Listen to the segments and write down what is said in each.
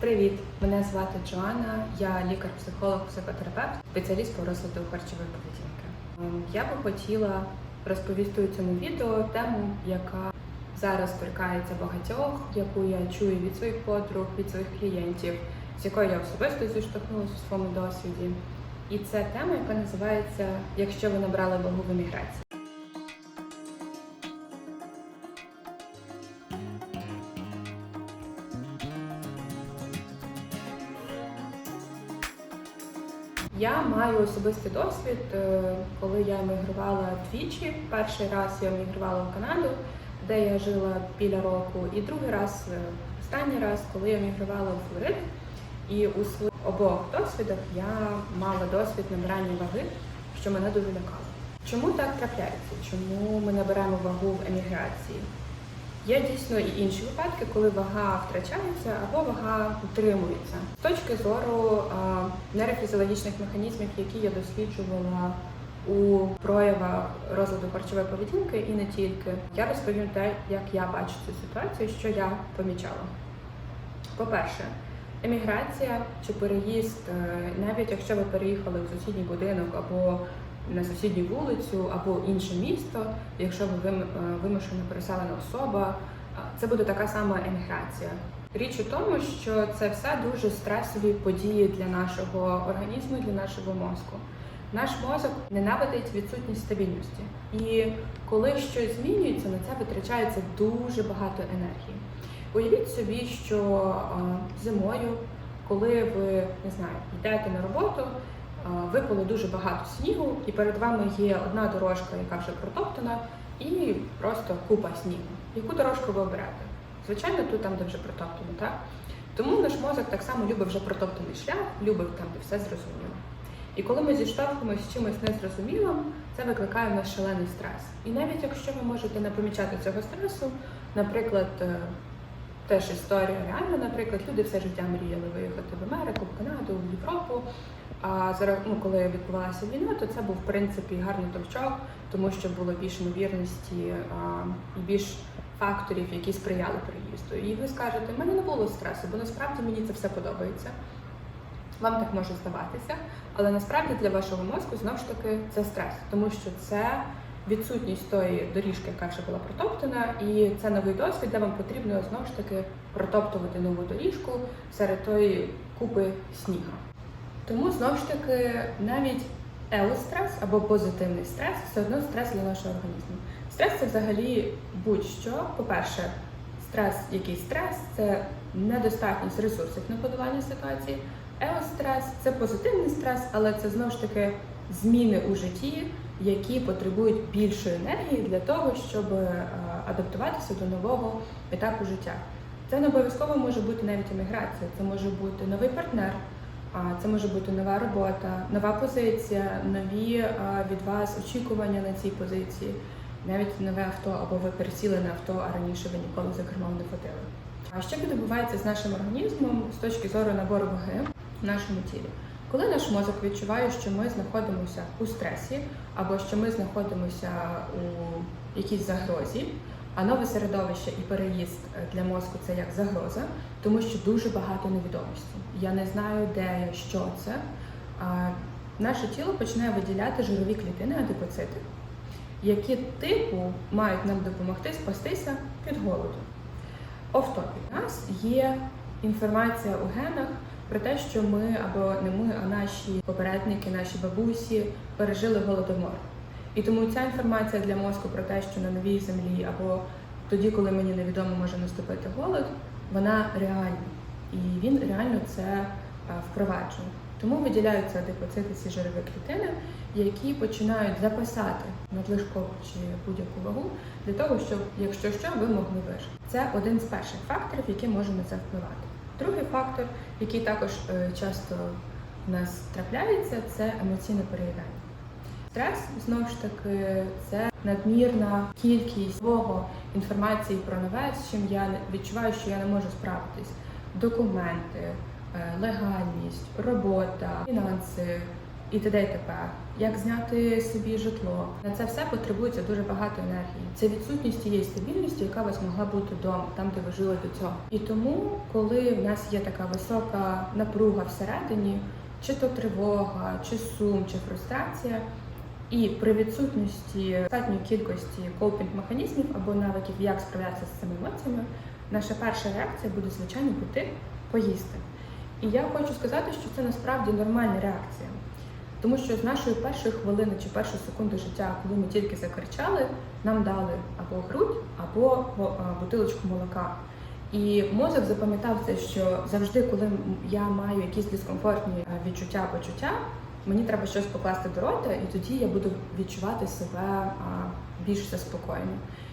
Привіт! Мене звати Джоанна, я лікар-психолог, психотерапевт, спеціаліст по розладу харчової поведінки. Ем, Я би хотіла розповісти у цьому відео тему, яка зараз торкається багатьох, яку я чую від своїх подруг, від своїх клієнтів, з якою я особисто зіштовхнулася у своєму досвіді. І це тема, яка називається Якщо ви набрали вагу в еміграції. Маю особистий досвід, е, коли я емігрувала двічі. Перший раз я емігрувала в Канаду, де я жила біля року, і другий раз, е, останній раз, коли я емігрувала у Флориду. І у своїх обох досвідах я мала досвід набирання ваги, що мене дуже лякало. Чому так трапляється? Чому ми наберемо вагу в еміграції? Є дійсно і інші випадки, коли вага втрачається або вага утримується. З точки зору нейрофізіологічних механізмів, які я досліджувала у проявах розладу харчової поведінки і не тільки, я розповім те, як я бачу цю ситуацію, що я помічала. По-перше, еміграція чи переїзд, е, навіть якщо ви переїхали в сусідній будинок або на сусідню вулицю або інше місто, якщо ви е, вимушено переселена особа, це буде така сама еміграція. Річ у тому, що це все дуже стресові події для нашого організму, для нашого мозку. Наш мозок ненавидить відсутність стабільності, і коли щось змінюється, на це витрачається дуже багато енергії. Уявіть собі, що зимою, коли ви не знаю, йдете на роботу, випало дуже багато снігу, і перед вами є одна дорожка, яка вже протоптана, і просто купа снігу. Яку дорожку ви оберете? Звичайно, тут там, де вже протоптано, так? Тому наш мозок так само любить вже протоптаний шлях, любить там, де все зрозуміло. І коли ми зіштовхуємося з чимось незрозумілим, це викликає в нас шалений стрес. І навіть якщо ви можете не помічати цього стресу, наприклад, е, теж історія реальна, наприклад, люди все життя мріяли виїхати в Америку, в Канаду, в Європу. А зараз, ну, коли відбувалася війна, то це був в принципі гарний толчок, тому що було більш ймовірності і більш факторів, які сприяли переїзду. І ви скажете, в мене не було стресу, бо насправді мені це все подобається. Вам так може здаватися, але насправді для вашого мозку знову ж таки це стрес, тому що це відсутність тої доріжки, яка вже була протоптана, і це новий досвід, де вам потрібно знову ж таки протоптувати нову доріжку серед тої купи снігу. Тому знову ж таки навіть еустрес або позитивний стрес все одно стрес для нашого організму. Стрес це взагалі будь-що. По-перше, стрес, який стрес, це недостатність ресурсів на подолання ситуації. Еострес це позитивний стрес, але це знову ж таки зміни у житті, які потребують більшої енергії для того, щоб е, адаптуватися до нового етапу життя. Це не обов'язково може бути навіть еміграція, це може бути новий партнер, це може бути нова робота, нова позиція, нові від вас очікування на цій позиції, навіть нове авто або ви пересіли на авто, а раніше ви ніколи за кермом не ходили. А що відбувається з нашим організмом з точки зору набору ваги в нашому тілі? Коли наш мозок відчуває, що ми знаходимося у стресі, або що ми знаходимося у якійсь загрозі, а нове середовище і переїзд е, для мозку це як загроза, тому що дуже багато невідомості. Я не знаю, де що це. А, наше тіло починає виділяти жирові клітини, адипоцити, які типу мають нам допомогти спастися від голоду. Офтопі. У нас є інформація у генах про те, що ми або не ми, а наші попередники, наші бабусі пережили голодомор. І тому ця інформація для мозку про те, що на новій землі або тоді, коли мені невідомо може наступити голод, вона реальна. І він реально це е, впроваджує. Тому виділяються адипоцити, ці жирові клітини, які починають записати надлишкову чи будь-яку вагу для того, щоб, якщо що, ви могли вижити. Це один з перших факторів, який може на це впливати. Другий фактор, який також е, часто в нас трапляється, це емоційне переїдання. Стрес знову ж таки це надмірна кількість свого інформації про нове, з чим я відчуваю, що я не можу справитись. Документи, е, легальність, робота, фінанси, і т.д. і т.п. Як зняти собі житло. На це все потребується дуже багато енергії. Це відсутність тієї стабільності, яка вас могла бути вдома, там де ви жили до цього. І тому, коли в нас є така висока напруга всередині, чи то тривога, чи сум, чи фрустрація. І при відсутності достатньої кількості копінг механізмів або навиків, як справлятися з цими емоціями, наша перша реакція буде звичайно піти поїсти. І я хочу сказати, що це насправді нормальна реакція. Тому що з нашої першої хвилини чи першої секунди життя, коли ми тільки закричали, нам дали або грудь, або бутилочку молока. І мозок запам'ятав це, що завжди, коли я маю якісь дискомфортні відчуття, почуття, мені треба щось покласти до рота, і тоді я буду відчувати себе більш заспокоєно.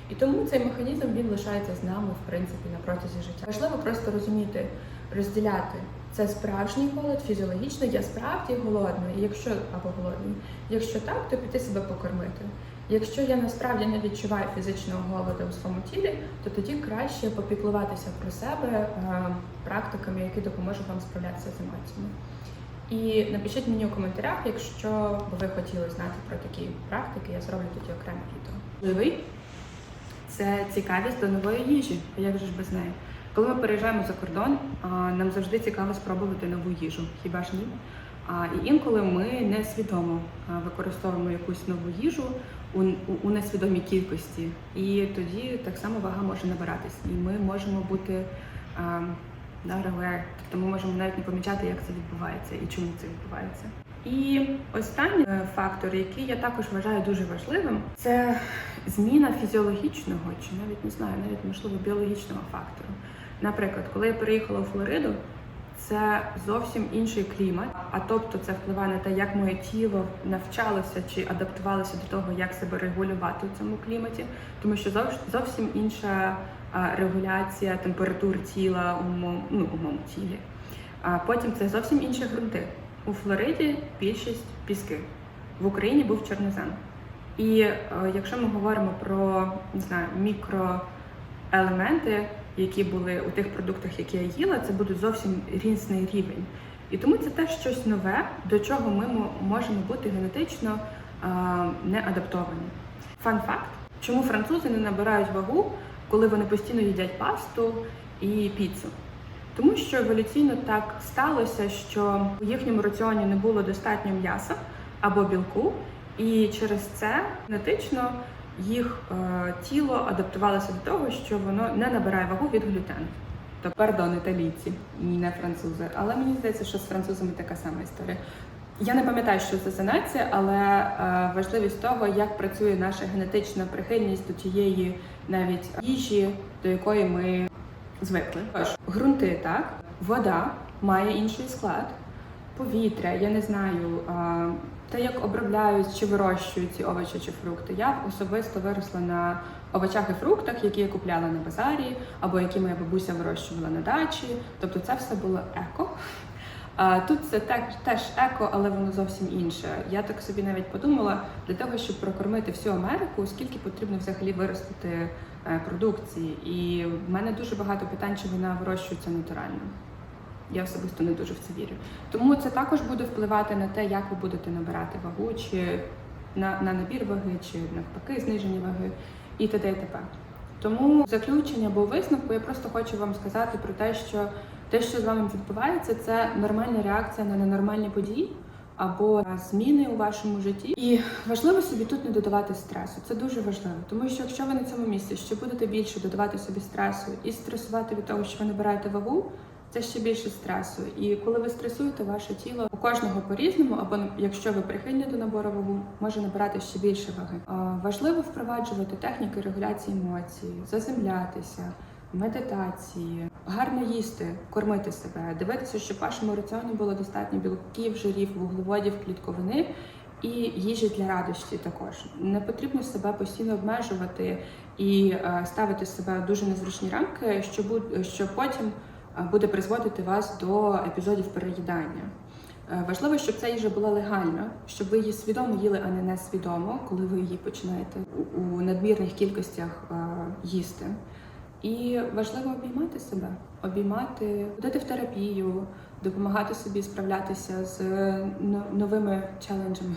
І тому цей механізм він лишається з нами в принципі на протязі життя. Важливо просто розуміти, розділяти. Це справжній голод, фізіологічний, я справді голодна, і якщо або голодний. Якщо так, то піти себе покормити. Якщо я насправді не відчуваю фізичного голоду у своєму тілі, то тоді краще попіклуватися про себе е, практиками, які допоможуть вам справлятися з емоціями. І напишіть мені у коментарях, якщо б ви хотіли знати про такі практики, я зроблю тоді окреме відео. Живий це цікавість до нової їжі. А як же ж без неї? Коли ми переїжджаємо за кордон, нам завжди цікаво спробувати нову їжу, хіба ж ні? І інколи ми несвідомо використовуємо якусь нову їжу у несвідомій кількості. І тоді так само вага може набиратись. І ми можемо бути а, not тобто ми можемо навіть не помічати, як це відбувається і чому це відбувається. І останній е, фактор, який я також вважаю дуже важливим, це зміна фізіологічного, чи навіть не знаю, навіть можливо біологічного фактору. Наприклад, коли я переїхала у Флориду, це зовсім інший клімат, а тобто це впливає на те, як моє тіло навчалося чи адаптувалося до того, як себе регулювати у цьому кліматі, тому що зовсім інша регуляція температур тіла у ну, у моєму тілі. А потім це зовсім інші ґрунти. У Флориді більшість піски, в Україні був чорнозем. І е, якщо ми говоримо про не знаю, мікроелементи, які були у тих продуктах, які я їла, це буде зовсім різний рівень. І тому це теж щось нове, до чого ми можемо бути генетично е, не. Фан факт, чому французи не набирають вагу, коли вони постійно їдять пасту і піцу? Тому що еволюційно так сталося, що у їхньому раціоні не було достатньо м'яса або білку, і через це генетично їх е, тіло адаптувалося до того, що воно не набирає вагу від глютену. То пардон, італійці, не французи. Але мені здається, що з французами така сама історія. Я не пам'ятаю, що це за нація, але е, важливість того, як працює наша генетична прихильність до тієї навіть їжі, до якої ми звикли. Тож, ґрунти, так, вода має інший склад, повітря, я не знаю, а, те, як обробляють чи вирощують ці овочі чи фрукти. Я особисто виросла на овочах і фруктах, які я купляла на базарі, або які моя бабуся вирощувала на дачі. Тобто це все було еко. Тут це теж еко, але воно зовсім інше. Я так собі навіть подумала, для того, щоб прокормити всю Америку, скільки потрібно взагалі виростити е, продукції. І в мене дуже багато питань, чи вона вирощується натурально. Я особисто не дуже в це вірю. Тому це також буде впливати на те, як ви будете набирати вагу, чи на, на набір ваги, чи навпаки зниження ваги і т.д. і т.п. Тому заключення або висновку я просто хочу вам сказати про те, що те, що з вами відбувається, це нормальна реакція на ненормальні події або на зміни у вашому житті. І важливо собі тут не додавати стресу. Це дуже важливо, тому що якщо ви на цьому місці ще будете більше додавати собі стресу і стресувати від того, що ви набираєте вагу. Це ще більше стресу. І коли ви стресуєте, ваше тіло у кожного по-різному, або якщо ви прихильні до набору вагу, може набирати ще більше ваги. Важливо впроваджувати техніки регуляції емоцій, заземлятися, медитації, гарно їсти, кормити себе, дивитися, щоб в вашому раціоні було достатньо білків, жирів, вуглеводів, клітковини. І їжі для радості також не потрібно себе постійно обмежувати і е, ставити себе дуже незручні рамки, що що потім е, буде призводити вас до епізодів переїдання. Е, Важливо, щоб ця їжа була легальна, щоб ви її свідомо їли, а не несвідомо, коли ви її починаєте у- надмірних кількостях їсти. І важливо обіймати себе, обіймати, ходити в терапію, допомагати собі справлятися з новими челенджами,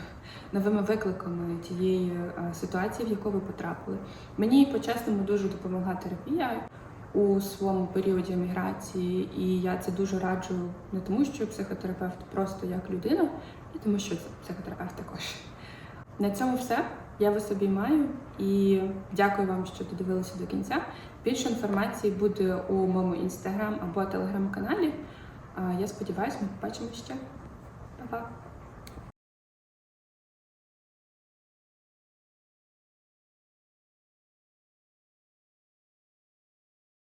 новими викликами тієї е, ситуації, в яку ви потрапили. Мені по-чесному дуже допомогла терапія у своєму періоді еміграції, і я це дуже раджу не тому, що психотерапевт просто як людина, і тому, що це психотерапевт також. На цьому все. Я вас обіймаю і дякую вам, що додивилися до кінця. Більше інформації буде у моєму інстаграм або телеграм-каналі. Я сподіваюся, ми побачимо ще. Па-па!